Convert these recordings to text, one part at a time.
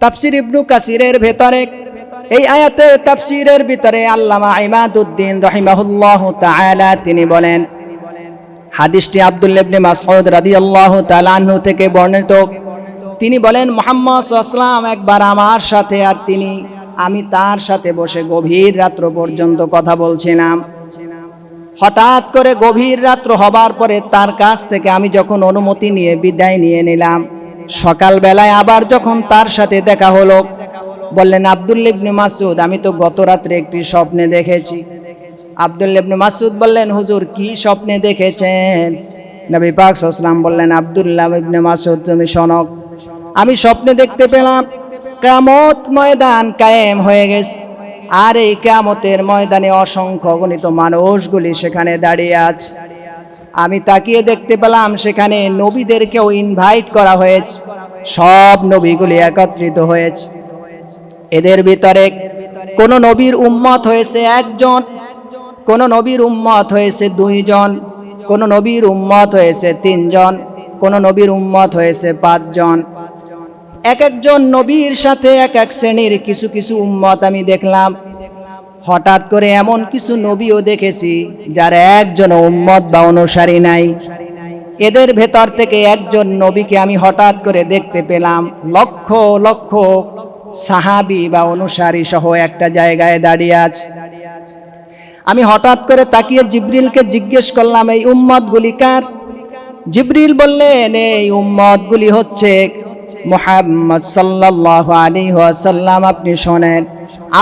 তাফসির ইবনু কাসিরের ভেতরে। এই আয়াতের তাফসিরের ভিতরে আল্লামা ইমাদুদ্দিন রহিমাহুল্লাহ তাআলা তিনি বলেন, হাদিসটি আব্দুল্লাহ ইবনে মাসউদ রাদিয়াল্লাহু তাআলা আনহু থেকে বর্ণিত। তিনি বলেন, মোহাম্মদ আসলাম একবার আমার সাথে আর তিনি, আমি তার সাথে বসে গভীর রাত্র পর্যন্ত কথা বলছিলাম। হঠাৎ করে গভীর রাত্র হবার পরে তার কাছ থেকে আমি যখন অনুমতি নিয়ে বিদায় নিয়ে নিলাম সকালবেলায় আবার যখন তার সাথে দেখা হলো, বললেন আব্দুল্লা ইবনে মাসুদ আমি তো গত রাত্রে একটি স্বপ্নে দেখেছি। আব্দুল্লা ইবনে মাসুদ বললেন, হুজুর, কি স্বপ্নে দেখেছেন? নবী পাক সাল্লাম বললেন, আব্দুল্লাহ ইবনে মাসুদ তুমি শোনক আমি স্বপ্নে দেখতে পেলাম কামত ময়দান কায়েম হয়ে গেছে। আর এই কামতের ময়দানে অসংখ্য গণিত মানুষগুলি সেখানে দাঁড়িয়ে আছে। আমি তাকিয়ে দেখতে পেলাম সেখানে নবীদেরকেও ইনভাইট করা হয়েছে। সব নবীগুলি একত্রিত হয়েছে। এদের ভিতরে কোন নবীর উম্মত হয়েছে একজন, কোন নবীর উম্মত হয়েছে দুইজন, কোন নবীর উম্মত হয়েছে তিনজন, কোন নবীর উম্মত হয়েছে পাঁচজন। এক একজন নবীর সাথে এক এক শ্রেণির কিছু কিছু উম্মত আমি দেখলাম। হঠাৎ করে এমন কিছু নবীও দেখেছি, যার একজন উম্মত বা অনুসারী নাই। এদের ভেতর থেকে একজন নবীকে আমি হঠাৎ করে দেখতে পেলাম। লক্ষ লক্ষ সাহাবি বা অনুসারী সহ একটা জায়গায় দাঁড়িয়ে আছে। আমি হঠাৎ করে তাকিয়ে জিব্রিলকে জিজ্ঞেস করলাম, এই উম্মতগুলি কার? জিব্রিল বললেন, এই উম্মতগুলি হচ্ছে মোহাম্মদ সাল্লাহ আলী ওয়াসাল্লাম, আপনি শোনেন।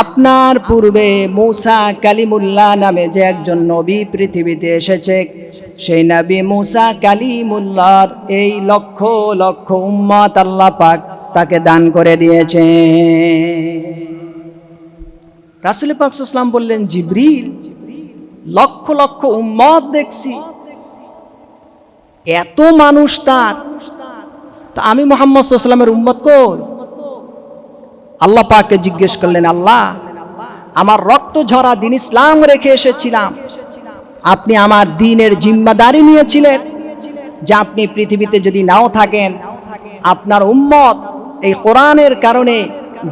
আপনার পূর্বে মুসা কালিমুল্লাহ নামে যে একজন নবী পৃথিবীতে এসেছে, সেই নবী মুসা কালিমুল্লাহর এই লক্ষ লক্ষ উম্মত আল্লাহ পাক তাকে দান করে দিয়েছে রাসুল পাক বললেন, জিব্রিল, লক্ষ লক্ষ উম্মত দেখছি। এত মানুষ তার। তা আমি মোহাম্মদ সাল্লামের উম্মত কই? আল্লাহ পাককে জিজ্ঞেস করলেন, আল্লাহ, আমার রক্ত ঝরা দিন ইসলাম রেখে এসেছিলাম। আপনি আমার দিনের জিম্মাদারি নিয়েছিলেন যে আপনি পৃথিবীতে যদি নাও থাকেন, আপনার উম্মত এই কোরআনের কারণে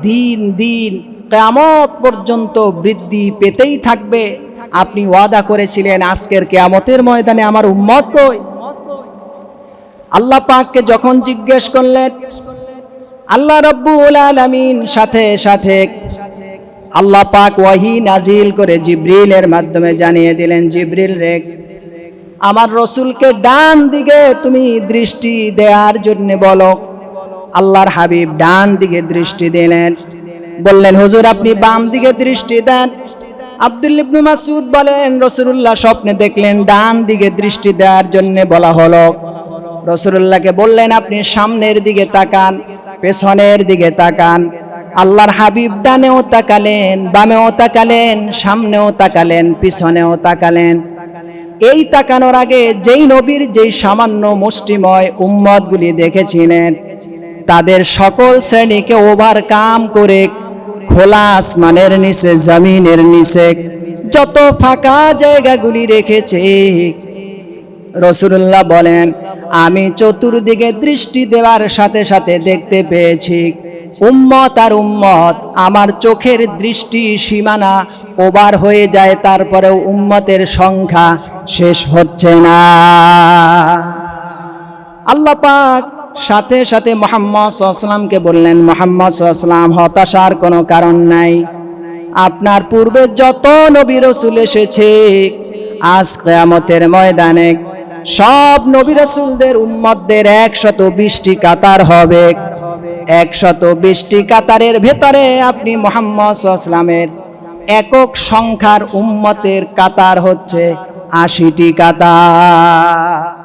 দিন দিন কেয়ামত পর্যন্ত বৃদ্ধি পেতেই থাকবে। আপনি ওয়াদা করেছিলেন, আজকের কেয়ামতের ময়দানে আমার উম্মত কই? আল্লাহ পাককে যখন জিজ্ঞেস করলেন আল্লাহ রব্বুল আলামিন সাথে সাথে আল্লাহ পাক ওয়াহি নাজিল করে জিব্রিলের মাধ্যমে জানিয়ে দিলেন, জিব্রিল রে, আমার রসুলকে ডান দিকে তুমি দৃষ্টি দেওয়ার জন্য বলো। আল্লাহর হাবিব ডান দিকে দৃষ্টি দিলেন। বললেন, হুজুর, আপনি বাম দিকে দৃষ্টি দেন। আব্দুল ইবনু মাসুদ বলেন রসুল্লাহ স্বপ্নে দেখলেন, ডান দিকে দৃষ্টি দেওয়ার জন্য বলা হলো। রসুল্লাহকে বললেন, আপনি সামনের দিকে তাকান। পেছনের দিকে তাকান। আল্লাহর হাবিব ডানেও তাকালেন, বামেও তাকালেন, সামনেও তাকালেন, পিছনেও তাকালেন। এই তাকানোর আগে যেই নবীর যেই সামান্য মুষ্টিময় উম্মতগুলি দেখেছিলেন, তাদের সকল শ্রেণীকে ওভারকাম করে খোলা আসমানের নিচে, জমিনের নিচে, যত ফাঁকা জায়গাগুলি রেখেছে রসুল্লাহ বলেন, আমি চতুর্দিকে দৃষ্টি দেওয়ার সাথে সাথে দেখতে পেয়েছি। উম্মত আর উম্মত, আমার চোখের দৃষ্টি সীমানা ওবার হয়ে যায়, তারপরেও উম্মতের সংখ্যা শেষ হচ্ছে না। আল্লাহ পাক সাথে সাথে মোহাম্মদ সাল্লামকে বললেন, মোহাম্মদ সাল্লাম হতাশার কোনো কারণ নাই। আপনার পূর্বে যত নবী রসুল এসেছে, আজ কেয়ামতের ময়দানে সব নবী রাসূলদের উম্মতদের একশত বিশটি কাতার হবে। একশত বিশটি কাতারের ভেতরে আপনি মোহাম্মদ সাল্লামের একক সংখ্যার উম্মতের কাতার হচ্ছে আশিটি কাতার।